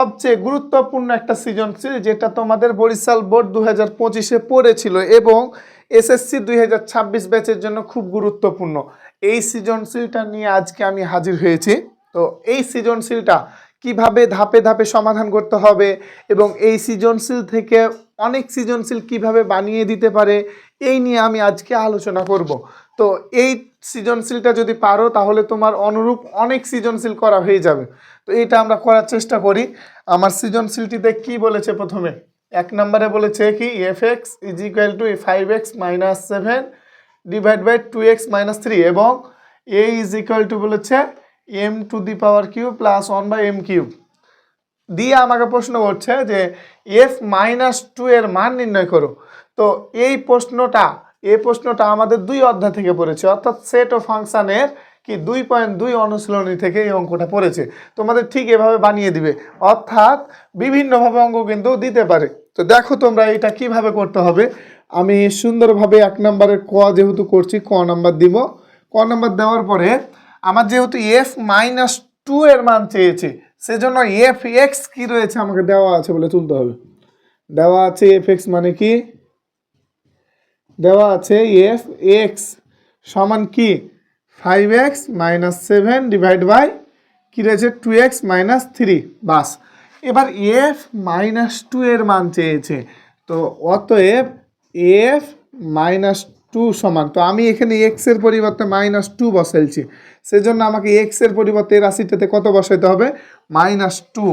সবচেয়ে গুরুত্বপূর্ণ একটা সৃজনশীল যেটা তোমাদের বরিশাল বোর্ড দু হাজার পঁচিশে পড়েছিল এবং এসএসসি দুই হাজার ছাব্বিশ ব্যাচের জন্য খুব গুরুত্বপূর্ণ। এই সৃজনশীলটা নিয়ে আজকে আমি হাজির হয়েছি। তো এই সৃজনশীলটা কীভাবে ধাপে ধাপে সমাধান করতে হবে এবং এই সৃজনশীল থেকে অনেক সৃজনশীল কীভাবে বানিয়ে দিতে পারে, এই নিয়ে আমি আজকে আলোচনা করব। তো এই সৃজনশীলটা যদি পারো, তাহলে তোমার অনুরূপ অনেক সৃজনশীল করা হয়ে যাবে। তো এটা আমরা করার চেষ্টা করি। আমার সৃজনশীলটিতে কি বলেছে প্রথমে? এক নম্বরে বলেছে কি F X is equal to five X minus seven divide by two X minus three এবং এ ইজ ইকুয়াল টু বলেছে M to the power Q plus one by M Q দিয়ে আমাকে প্রশ্ন করছে যে এফ মাইনাস টু এর মান নির্ণয় করো। তো এই প্রশ্নটা এই প্রশ্নটা আমাদের দুই অধ্যায় থেকে পড়েছে, অর্থাৎ সেট ও ফাংশানের কি দুই পয়েন্ট দুই অনুশীলনী থেকে এই অঙ্কটা পড়েছে। তোমাদের ঠিক এভাবে বানিয়ে দিবে, অর্থাৎ বিভিন্নভাবে অঙ্ক কিন্তু দিতে পারে। তো দেখো তোমরা এটা কীভাবে করতে হবে। আমি সুন্দরভাবে এক নম্বরের ক যেহেতু করছি, ক নাম্বার দিব। ক নাম্বার দেওয়ার পরে আমার যেহেতু এফ মাইনাস টু এর মান চেয়েছে, সেজন্য এফ এক্স কী রয়েছে আমাকে দেওয়া আছে বলে তুলতে হবে। দেওয়া আছে এফ এক্স মানে কি? দেওয়া আছে এফ, এক্স সমান কি? Five X minus seven divide by কী রয়েছে? টু এক্স মাইনাস থ্রি বাস। এবার এফ মাইনাস টু এর মান চেয়েছে। তো অতএব এফ মাইনাস টু সমান। তো আমি এখানে এক্সের পরিবর্তে মাইনাস টু বসাইছি। সেজন্য আমাকে এক্সের পরিবর্তে এই রাশিটাতে কত বসাইতে হবে? মাইনাস টু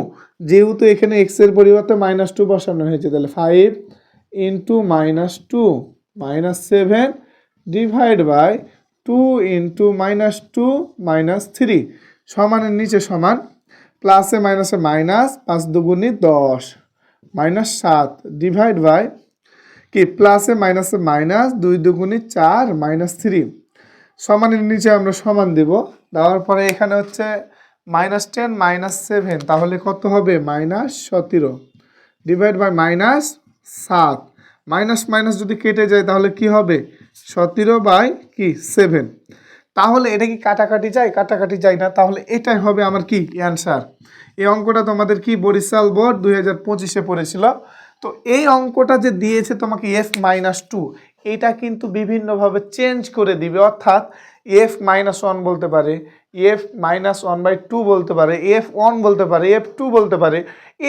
যেহেতু এখানে এক্সের পরিবর্তে মাইনাস টু বসানো হয়েছে, তাহলে five into minus two minus seven divide by two into minus two minus three সমানের নিচে সমান প্লাসে মাইনাসে মাইনাস পাঁচ দুগুণি দশ। মাইনাস সাত ডিভাইড বাই কি? প্লাসে মাইনাসে মাইনাস দুই দুগুণি চার মাইনাস থ্রি সমানের নিচে আমরা সমান দেব। দেওয়ার পরে এখানে হচ্ছে মাইনাস টেন মাইনাস সেভেন তাহলে কত হবে? মাইনাস সতেরো। ডিভাইড বাই মাইনাস সাত। মাইনাস মাইনাস যদি কেটে যায় তাহলে কি হবে? সতেরো বাই কি? সেভেন। তাহলে এটা কি কাটাকাটি যায়? কাটাকাটি যায় না। তাহলে এটাই হবে আমার কি? অ্যান্সার। এই অঙ্কটা তোমাদের কি? বরিশাল বোর্ড দুই হাজার পঁচিশে পড়েছিল। তো এই অঙ্কটা যে দিয়েছে তোমাকে এফ মাইনাস টু, এটা কিন্তু বিভিন্নভাবে চেঞ্জ করে দিবে। অর্থাৎ এফ মাইনাস ওয়ান বলতে পারে। F minus one by two বলতে পারে এফ ওয়ান বলতে পারে এফ টু বলতে পারে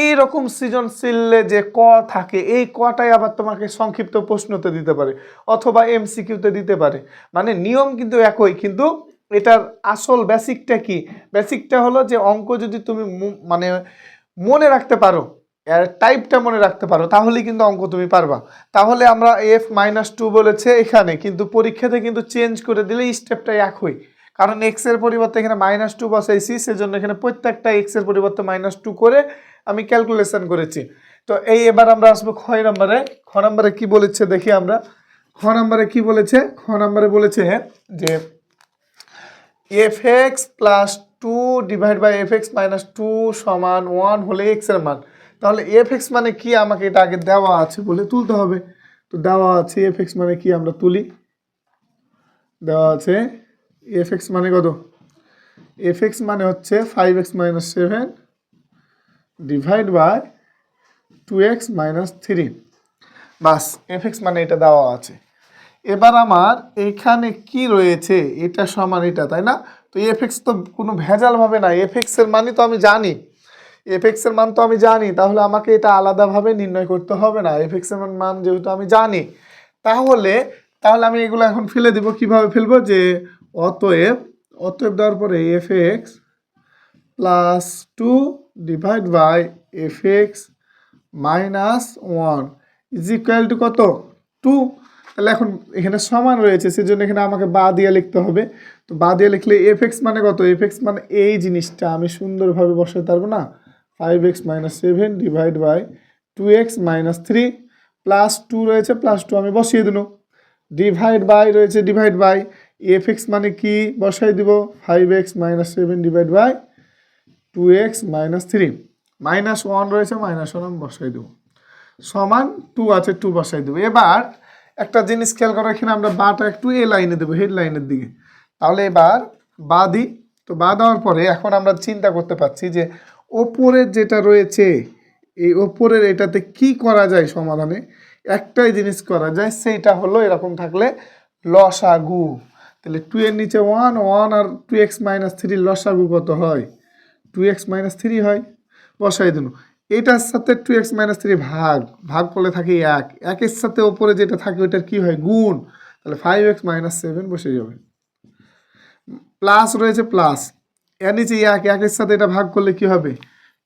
এই রকম সৃজনশীলে যে ক থাকে, এই কটাই আবার তোমাকে সংক্ষিপ্ত প্রশ্নতে দিতে পারে অথবা এমসিকিউতে দিতে পারে। মানে নিয়ম কিন্তু একই, কিন্তু এটার আসল বেসিকটা কি? বেসিকটা হলো যে অঙ্ক যদি তুমি মানে মনে রাখতে পারো টাইপটা মনে রাখতে পারো, তাহলেই কিন্তু অঙ্ক তুমি পারবা। তাহলে আমরা এফ মাইনাস টু বলেছে এখানে, কিন্তু পরীক্ষাতে কিন্তু চেঞ্জ করে দিলে স্টেপটা একই। কারণ এক্সের পরিবর্তে এখানে মাইনাস টু বসাইছি, সেজন্য এখানে প্রত্যেকটা এক্সের পরিবর্তে মাইনাস টু করে আমি ক্যালকুলেশন করেছি। তো এই এবার আমরা আসব ক্ষয় নম্বরে। খ নম্বরে কি বলেছে দেখি আমরা। খ নম্বরে কি বলেছে? খ নম্বরে বলেছে যে F X plus two divide by F X minus two সমান ওয়ান হলে এক্সের মান। তাহলে এফ এক্স মানে কি? আমাকে এটা আগে দেওয়া আছে বলে তুলতে হবে। তো দেওয়া আছে এফ এক্স মানে কি আমরা তুলি? দেওয়া আছে এফ এক্স মানে কত? এফ এক্স মানে হচ্ছে five X minus seven divide by two X minus three bus, F x মানে এটা দেওয়া আছে। এবার আমার এখানে কি রয়েছে? এটা সমান এটা, তাই না? তো এফ এক্স তো কোনো ভেজাল ভাবে না এফ এক্সের মানই তো আমি জানি। এফ এক্সের মান তো আমি জানি। তাহলে আমাকে এটা আলাদাভাবে নির্ণয় করতে হবে না। এফ এক্সের মান যেহেতু আমি জানি। তাহলে তাহলে আমি এগুলো এখন ফেলে দিব। কীভাবে ফেলব? যে অতএব অতএব দেওয়ার পরে F X plus two divide by F X minus one is equal to কত? টু তাহলে এখন এখানে সমান রয়েছে, সেজন্য এখানে আমাকে বা দিয়ে লিখতে হবে। তো বা দিয়ে লিখলে এফ এক্স মানে কত? এফ এক্স মানে এই জিনিসটা, আমি সুন্দরভাবে বসাতে পারব না। Five X minus seven divide by two X minus three plus two রয়েছে প্লাস টু আমি বসিয়ে দিল ডিভাইড বাই রয়েছে ডিভাইড বাই এফ এক্স মানে কি? বসাই দিব five X minus seven divide by two X minus three minus one রয়েছে মাইনাস ওয়ান আমি বসাই দেবো। সমান টু আছে টু বসাই দেবো। এবার একটা জিনিস খেয়াল করো এখানে আমরা বাটা একটু এ লাইনে দেবো হেড লাইনের দিকে। তাহলে এবার বা দিই। তো বা দেওয়ার পরে এখন আমরা চিন্তা করতে পারছি যে ওপরের যেটা রয়েছে, এই ওপরের এটাতে কি করা যায় সমাধানে? একটাই জিনিস করা যায়, সেইটা হলো এরকম থাকলে লসাগু। তাহলে টু এর নিচে ওয়ান ওয়ান আর টু এক্স মাইনাস থ্রির লসাগু কত হয়? টু এক্স মাইনাস থ্রি হয়। বসাই দিন। এটার সাথে টু এক্স মাইনাস থ্রি ভাগ। ভাগ করলে থাকে এক। একের সাথে ওপরে যেটা থাকে ওইটার কি হয়? গুণ। তাহলে ফাইভ এক্স মাইনাস সেভেন বসে যাবে। প্লাস রয়েছে প্লাস এর নিচে এক। একের সাথে এটা ভাগ করলে কি হবে?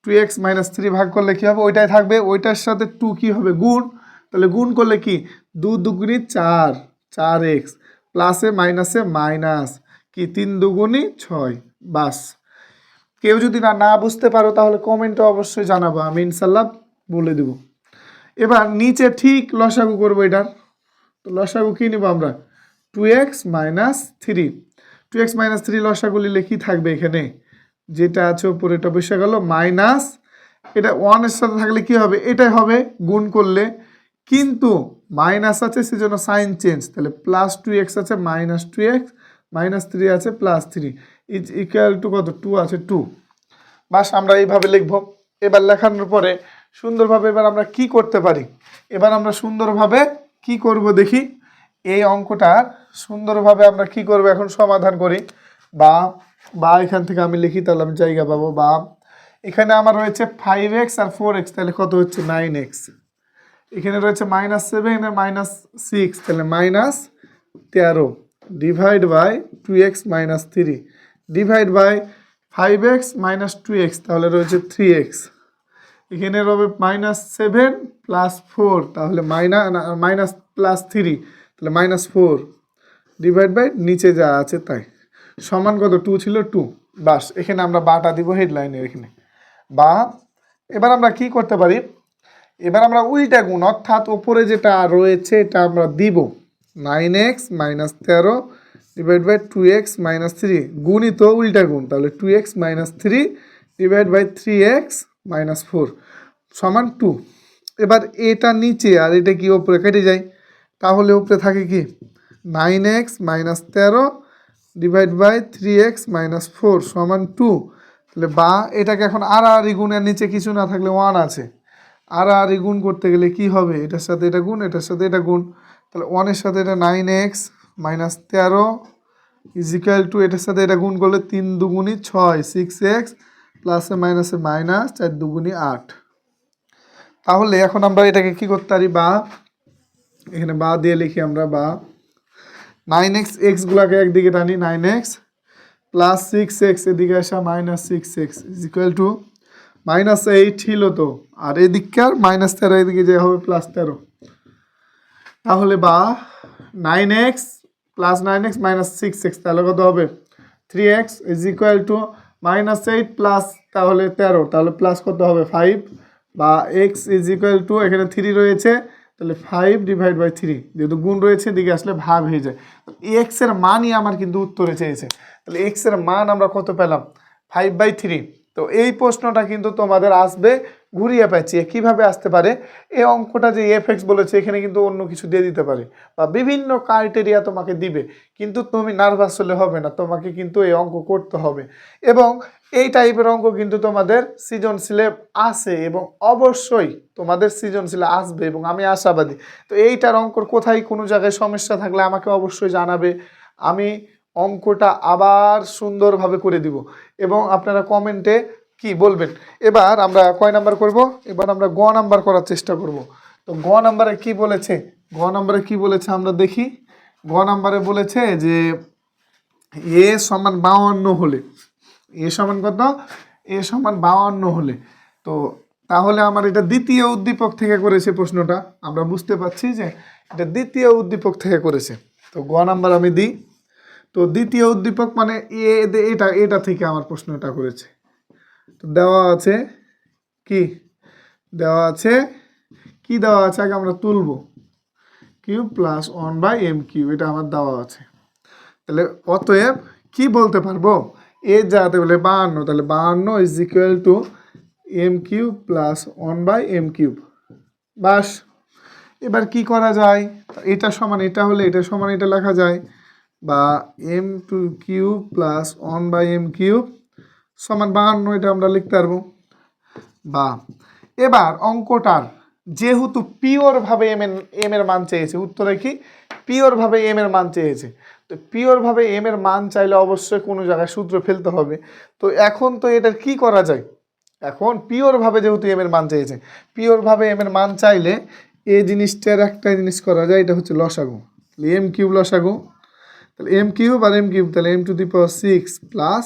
টু এক্স মাইনাস থ্রি ভাগ করলে কি হবে? ওইটাই থাকবে। ওইটার সাথে টু কি হবে? গুণ। তাহলে গুণ করলে কি? দু দুগুণি চার। চার এক্স প্লাসে, মাইনাসে, মাইনাস। কি, তিন দুগুণি ছয়। বাস। কেউ যদি না না বুঝতে পারো, তাহলে কমেন্টে অবশ্যই জানাব। আমি ইনশাল্লাহ বলে দেব। এবার নিচে ঠিক লসাগু করব এটার। তো লসাগু কী নেব আমরা? Two X minus three two X minus three লসাগু নিলে কী থাকবে এখানে? যেটা আছে ওপরে এটা বসে গেল। মাইনাস এটা ওয়ানের সাথে থাকলে কি হবে? এটাই হবে গুণ করলে। কিন্তু মাইনাস আছে, সেজন্য সাইন চেঞ্জ। তাহলে প্লাস টু এক্স আছে minus two X minus three আছে plus three is equal to কত? টু আছে টু বাস আমরা এইভাবে লিখব। এবার লেখানোর পরে সুন্দরভাবে এবার আমরা কি করতে পারি? এবার আমরা সুন্দরভাবে কি করব দেখি? এই অঙ্কটার সুন্দরভাবে আমরা কি করব এখন সমাধান করি? বা বা এখান থেকে আমি লিখি, তাহলে আমি জায়গা পাবো, বা। এখানে আমার রয়েছে ফাইভ এক্স আর ফোর এক্স তাহলে কত হচ্ছে? নাইন এক্স এখানে রয়েছে মাইনাস সেভেন আর মাইনাস সিক্স তাহলে মাইনাস তেরো divide by two X minus three divide by five X minus two X তাহলে রয়েছে থ্রি এক্স এখানে রবে মাইনাস সেভেন প্লাস ফোর তাহলে মাইনাস মাইনাস প্লাস থ্রি তাহলে মাইনাস ফোর ডিভাইড বাই নিচে যা আছে তাই, সমান কত টু ছিল টু বাস, এখানে আমরা বাটা দিব হেডলাইনের এখানে বা এবার আমরা কি করতে পারি? এবার আমরা উল্টা গুণ, অর্থাৎ ওপরে যেটা রয়েছে এটা আমরা দিব। নাইন এক্স মাইনাস তেরো divide by two X minus three গুণিত উল্টা গুণ, তাহলে two X minus three divide by three X minus four সমান টু এবার এটা নিচে আর এটা কি ওপরে কেটে যায়? তাহলে ওপরে থাকে কি? নাইন এক্স মাইনাস তেরো divide by three X minus four সমান টু তাহলে বা এটাকে এখন আর আর গুণের নিচে কিছু না থাকলে ওয়ান আছে। আর আর গুণ করতে গেলে কি হবে? এটার সাথে এটা গুণ, এটার সাথে এটা গুণ। তাহলে ওয়ানের সাথে এটা নাইন এক্স মাইনাস তেরো ইজিক্যাল টু এটার সাথে এটা গুণ করলে তিন দুগুণি ছয় সিক্স এক্স প্লাসে মাইনাসে মাইনাস চার দুগুণি আট। তাহলে এখন আমরা এটাকে কি করতে পারি? বা, এখানে বা দিয়ে লিখি আমরা বা। নাইন এক্স এক্সগুলোকে একদিকে টানি nine X plus six X এদিকে আসা minus six X is equal to minus eight ছিল তো। আর এদিককার মাইনাস তেরো, এদিকে যে হবে প্লাস তেরো। তাহলে বা nine X plus nine X minus six X তাহলে কত হবে? Three X is equal to minus eight plus তাহলে তেরো, তাহলে প্লাস কত হবে? ফাইভ বা এক্স ইজ ইকুয়াল টু এখানে থ্রি রয়েছে, তাহলে ফাইভ ডিভাইড বাই থ্রি যেহেতু গুণ রয়েছে দিকে আসলে ভাগ হয়ে যায়। এক্সের মানই আমার কিন্তু উত্তরে চেয়েছে। তাহলে এক্সের মান আমরা কত পেলাম? ফাইভ বাই থ্রি তো এই প্রশ্নটা কিন্তু তোমাদের আসবে ঘুরিয়ে পাচ্ছি কীভাবে আসতে পারে? এই অঙ্কটা যে এফএক্স বলেছে, এখানে কিন্তু অন্য কিছু দিয়ে দিতে পারে বা বিভিন্ন ক্রাইটেরিয়া তোমাকে দিবে, কিন্তু তুমি নার্ভাস হলে হবে না, তোমাকে কিন্তু এই অঙ্ক করতে হবে এবং এই টাইপের অঙ্ক কিন্তু তোমাদের সৃজনশীলে আসে এবং অবশ্যই তোমাদের সৃজনশীলে আসবে এবং আমি আশাবাদী। তো এইটার অঙ্কর কোথায় কোনো জায়গায় সমস্যা থাকলে আমাকে অবশ্যই জানাবে, আমি অঙ্কটা আবার সুন্দরভাবে করে দিব এবং আপনারা কমেন্টে কি বলবেন? এবার আমরা কয় নাম্বার করব? এবার আমরা গ নাম্বার করার চেষ্টা করব। তো গ নাম্বারে কি বলেছে? গ নাম্বারে কি বলেছে আমরা দেখি। গ নাম্বারে বলেছে যে এ সমান বাউান্ন হলে, এ সমান কত? এ সমান বাউান্ন হলে। তো তাহলে আমার এটা দ্বিতীয় উদ্দীপক থেকে করেছে প্রশ্নটা। আমরা বুঝতে পারছি যে এটা দ্বিতীয় উদ্দীপক থেকে করেছে। তো গ নাম্বার আমি দিই। তো দ্বিতীয় উদ্দীপক মানে এ এটা এটা থেকে আমার প্রশ্নটা করেছে তো দেওয়া আছে কি? দেওয়া আছে কি দেওয়া আছে? আগে আমরা তুলব। Q plus one by M Q এটা আমার দেওয়া আছে। তাহলে অতএব কি বলতে পারব? এ যাতে বলে বাহান্ন, তাহলে বাহান্ন is equal to M cube plus one by M cube বাস। এবার কি করা যায়? এটা সমান এটা হলে এটা সমান এটা লেখা যায়। বা M two cube plus one by M cube সমান বাহান্ন এটা আমরা লিখতে পারব। বা এবার অঙ্কটার যেহেতু পিওরভাবে এম এর এম এর মান চেয়েছে, উত্তরে কি? পিওরভাবে এম এর মান চেয়েছে। তো পিওরভাবে এম এর মান চাইলে অবশ্যই কোনো জায়গায় সূত্র ফেলতে হবে। তো এখন তো এটার কি করা যায়? এখন পিওরভাবে যেহেতু এম এর মান চেয়েছে পিওরভাবে এম এর মান চাইলে এই জিনিসটার একটা জিনিস করা যায়, এটা হচ্ছে লসাগু। এম কিউব লসাগু তাহলে এম কিউব আর এম কিউব, তাহলে M to the power six plus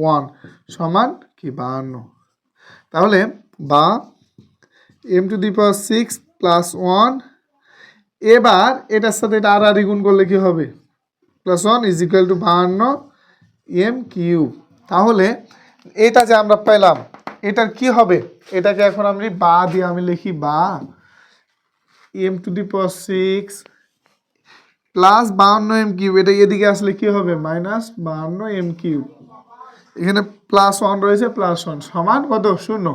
one সমান কি? বাহান্ন। তাহলে বা M to the power six plus one এবার এটার সাথে এটা আর আর করলে কি হবে? Plus one is equal to বাহান্ন এম কিউব। তাহলে এটা যে আমরা পেলাম, এটার কি হবে? এটাকে এখন আমি বা দিয়ে আমি লিখি বা M to the power six plus বাহান্ন এম কিউব। এটা এদিকে আসলে কি হবে? মাইনাস বাহান্ন এম কিউব। এখানে প্লাস ওয়ান রয়েছে, প্লাস ওয়ান সমান কত? শূন্য।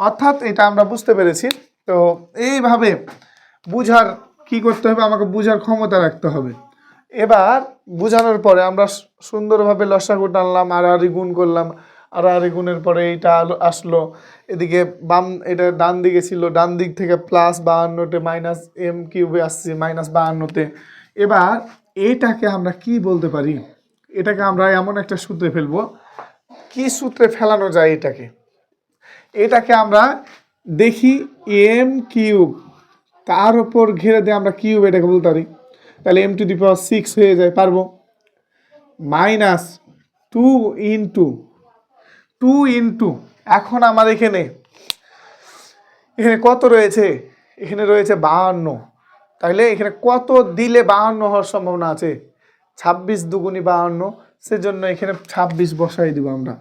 অর্থাৎ এটা আমরা বুঝতে পেরেছি। তো এইভাবে বুঝার কি করতে হবে? আমাকে বুঝার ক্ষমতা রাখতে হবে। এবার বোঝানোর পরে আমরা সুন্দরভাবে লসাগু টানলাম, আর আরি গুণ করলাম, আর আরি গুণের পরে এইটা আসলো। এদিকে বাম, এটা ডান দিকে ছিল, ডান দিক থেকে প্লাস বাহান্নতে মাইনাস এম কিউবে আসছে, মাইনাস বাহান্নতে। এবার এইটাকে আমরা কি বলতে পারি? এটাকে আমরা এমন একটা সূত্রে ফেলব। কি সূত্রে ফেলানো যায় এটাকে? এটাকে আমরা দেখি এম কিউব। তার উপর ঘিরে দিয়ে আমরা কিউব এটাকে বলতে পারি। তাহলে M to the power six হয়ে যায়, পারব? Minus two into two into এখন আমার এখানে এখানে কত রয়েছে? এখানে রয়েছে বাহান্ন। তাহলে এখানে কত দিলে বাহান্ন হওয়ার সম্ভাবনা আছে? ছাব্বিশ দুগুনি বাহান্ন, সেজন্য এখানে ছাব্বিশ বসাই দিব আমরা।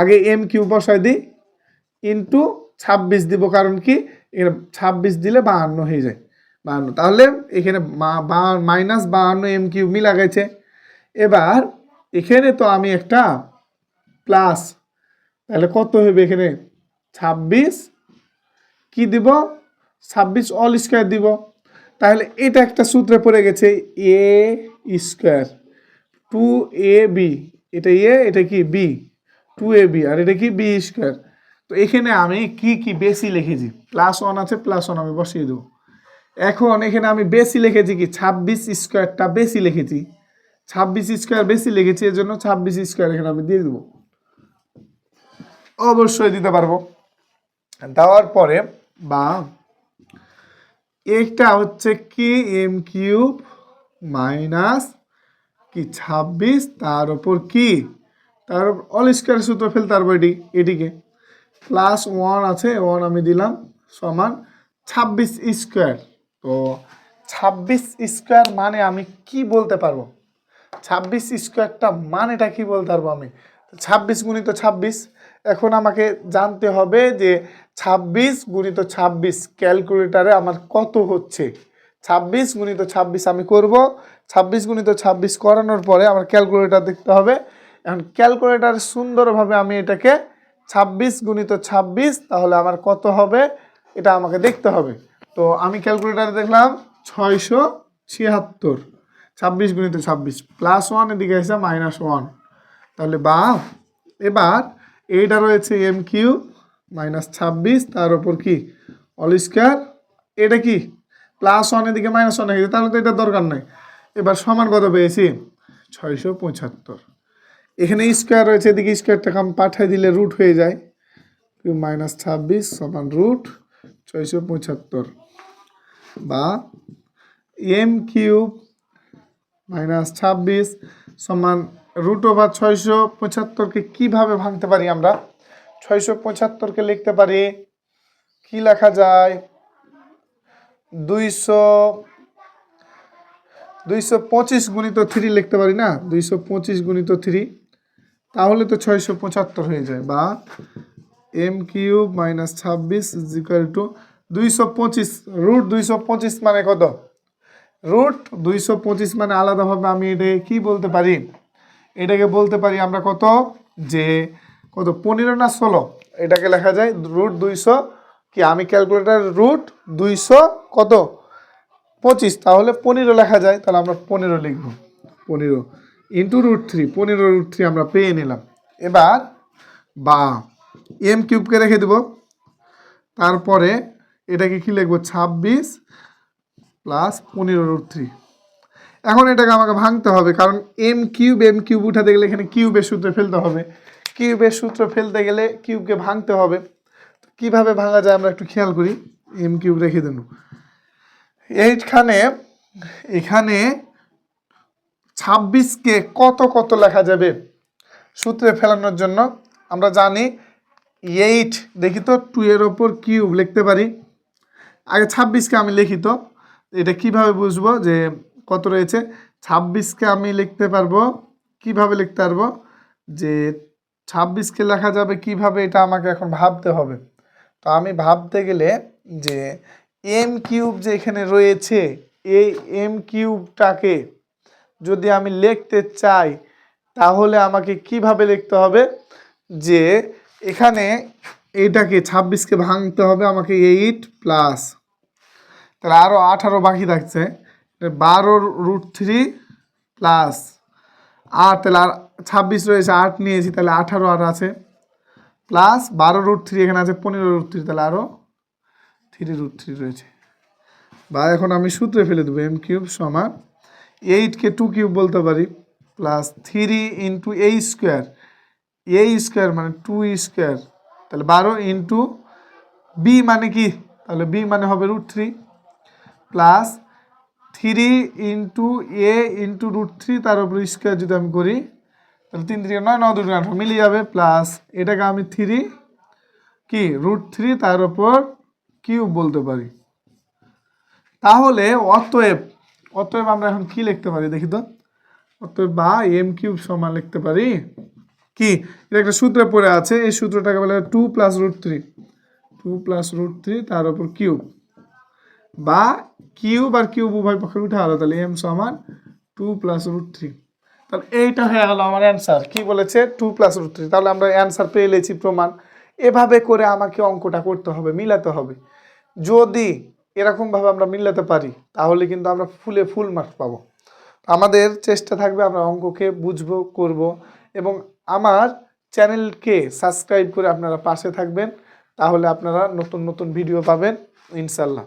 আগে এম কিউ বসাই দিই ইন্টু ছাব্বিশ দিব, কারণ কি? এখানে ছাব্বিশ দিলে বাহান্ন হয়ে যায়। বাহান্ন। তাহলে এখানে মাইনাস বাহান্ন এম কিউ মিলা গেছে এবার এখানে তো আমি একটা প্লাস তাহলে কত হবে এখানে? ছাব্বিশ, কি দিব? ছাব্বিশ অল স্কোয়ার দিব। তাহলে এটা একটা সূত্রে পড়ে গেছে A square two A B এটা এ এটা কি বি টু এ বি আর এটা কি বি স্কোয়ার তো এখানে আমি কি কি বেশি লিখেছি? প্লাস ওয়ান আছে প্লাস ওয়ান আমি বসিয়ে দেবো। এখন এখানে আমি বেশি লিখেছি কি? ছাব্বিশ স্কোয়ারটা বেশি লিখেছি। ছাব্বিশ স্কোয়ার বেশি লিখেছি এর জন্য ছাব্বিশ স্কোয়ার এখানে আমি দিয়ে দেবো। অবশ্যই দিতে পারব। দেওয়ার পরে বা একটা হচ্ছে কি এম কিউব মাইনাস কি, ছাব্বিশ, তার ওপর কি? তার অল স্কোয়ার সূত্র ফেলতে পারব এটি, এটিকে। প্লাস ওয়ান আছে ওয়ান আমি দিলাম, সমান ছাব্বিশ স্কোয়ার তো ছাব্বিশ স্কোয়ার মানে আমি কি বলতে পারব? ছাব্বিশ স্কোয়ারটা মানেটা কি বলতে পারব আমি? ছাব্বিশ গুণিত ছাব্বিশ। এখন আমাকে জানতে হবে যে ছাব্বিশ গুণিত ছাব্বিশ ক্যালকুলেটারে আমার কত হচ্ছে? ছাব্বিশ গুণিত ছাব্বিশ আমি করব। ছাব্বিশ গুণিত ছাব্বিশ করানোর পরে আমার ক্যালকুলেটার দেখতে হবে। এখন ক্যালকুলেটার সুন্দরভাবে আমি এটাকে ছাব্বিশ গুণিত ছাব্বিশ, তাহলে আমার কত হবে? এটা আমাকে দেখতে হবে। তো আমি ক্যালকুলেটারে দেখলাম ছয়শো ছিয়াত্তর। ছাব্বিশ গুণিত ছাব্বিশ, প্লাস ওয়ান এদিকে এসে মাইনাস ওয়ান। তাহলে বা, এবার এইটা রয়েছে এম কিউ মাইনাস ছাব্বিশ, তার ওপর কি? অল স্কোয়ার এটা কি? প্লাস ওয়ানের দিকে মাইনাস ওয়ান হয়ে তাহলে তো এটা দরকার নাই। এবার সমান কত পেয়েছি? ছয়শো পঁচাত্তর। এখানে স্কোয়ার রয়েছে, এদিকে স্কোয়ারটাকে আমি পাঠিয়ে দিলে রুট হয়ে যায়। কিউ মাইনাস ছাব্বিশ সমান রুট ছয়শো পঁচাত্তর। বা এম কিউব মাইনাস ছাব্বিশ সমান রুট ওভার ছয়শো পঁচাত্তরকে কীভাবে ভাঙতে পারি আমরা? ছয়শো পঁচাত্তরকে লিখতে পারি, কি লেখা যায়? দুইশো দুইশো পঁচিশ গুণিত থ্রি লিখতে পারি না? দুইশো পঁচিশ গুণিত থ্রি তাহলে তো ছয়শো পঁচাত্তর হয়ে যায়। বা এম কিউব মাইনাস ছাব্বিশ ইজ ইকুয়াল টু দুইশো পঁচিশ রুট দুইশো পঁচিশ মানে কত? রুট দুইশো পঁচিশ মানে আলাদাভাবে আমি এটা কি বলতে পারি? এটাকে বলতে পারি আমরা কত? যে কত? পনেরো না ষোলো? এটাকে লেখা যায় রুট দুইশো, কি আমি ক্যালকুলেটার রুট দুইশো কত? পঁচিশ। তাহলে পনেরো লেখা যায়, তাহলে আমরা পনেরো লিখব। পনেরো ইন্টু রুট থ্রি, পনেরো রুট থ্রি আমরা পেয়ে নিলাম। এবার বা এম কিউবকে রেখে দেব। তারপরে এটাকে কি লিখব? ছাব্বিশ প্লাস পনেরো রুট থ্রি। এখন এটাকে আমাকে ভাঙতে হবে, কারণ এম কিউব এম কিউব উঠাতে গেলে এখানে কিউবের সূত্র ফেলতে হবে। কিউবের সূত্র ফেলতে গেলে কিউবকে ভাঙতে হবে। কীভাবে ভাঙা যায় আমরা একটু খেয়াল করি। এম কিউব রেখে দেন। এইখানে, এখানে ছাব্বিশকে কত কত লেখা যাবে সূত্রে ফেলানোর জন্য? আমরা জানি এইট, দেখি তো টু এর ওপর কিউব লিখতে পারি। আগে ছাব্বিশকে আমি লিখি তো, এটা কীভাবে বুঝব যে কত রয়েছে? ছাব্বিশকে আমি লিখতে পারব। কীভাবে লিখতে পারব? যে ছাব্বিশকে লেখা যাবে কীভাবে, এটা আমাকে এখন ভাবতে হবে। তো আমি ভাবতে গেলে যে এম কিউব যে এখানে রয়েছে, এই এম কিউবটাকে যদি আমি লিখতে চাই, তাহলে আমাকে কীভাবে লিখতে হবে? যে এখানে এটাকে ছাব্বিশকে ভাঙতে হবে আমাকে এইট প্লাস তাহলে আরও আঠারো বাকি থাকছে। বারো রুট থ্রি প্লাস আট, তাহলে আর ছাব্বিশ রয়েছে, আট নিয়েছি, তাহলে আঠারো আর আছে। প্লাস বারো রুট থ্রি এখানে আছে, পনেরো রুট থ্রি তাহলে আরও থ্রি রুট থ্রি রয়েছে। বা এখন আমি সূত্রে ফেলে দেবো এম কিউব সমান এইটকে টু কিউব বলতে পারি plus three into A square A square মানে টু স্কোয়ার তাহলে বারো ইন্টু বি মানে কি? তাহলে বি মানে হবে root three plus three into A into root three, তার উপর স্কোয়ার যদি আমি করি, তাহলে তিন তিরিকে নয় নয় দুটো আঠারো মিলিয়ে যাবে প্লাস এটাকে আমি থ্রি কি, রুট থ্রি, তার উপর কিউব বলতে পারি। তাহলে অতএব অতএব আমরা এখন কি লিখতে পারি দেখি তো? অতএব বা এম কিউব সমান লিখতে পারি কি? এটা একটা সূত্রে পড়ে আছে, এই সূত্রটাকে বলে two plus root three two plus root three তার উপর কিউব। বা কিউব আর কিউব উভয় পক্ষে উঠে আলো তাহলে এম সমান টু প্লাস রুট থ্রি তাহলে এইটা হয়ে গেল আমার অ্যান্সার কি বলেছে? টু প্লাস রুট থ্রি তাহলে আমরা অ্যান্সার পেয়ে লেছি প্রমাণ। এভাবে করে আমাকে অঙ্কটা করতে হবে, মিলাতে হবে। যদি এরকমভাবে আমরা মিলাতে পারি, তাহলে কিন্তু আমরা ফুলে ফুল মার্ক পাবো। আমাদের চেষ্টা থাকবে আমরা অঙ্ককে বুঝব, করব এবং আমার চ্যানেলকে সাবস্ক্রাইব করে আপনারা পাশে থাকবেন। তাহলে আপনারা নতুন নতুন ভিডিও পাবেন, ইনশাল্লাহ।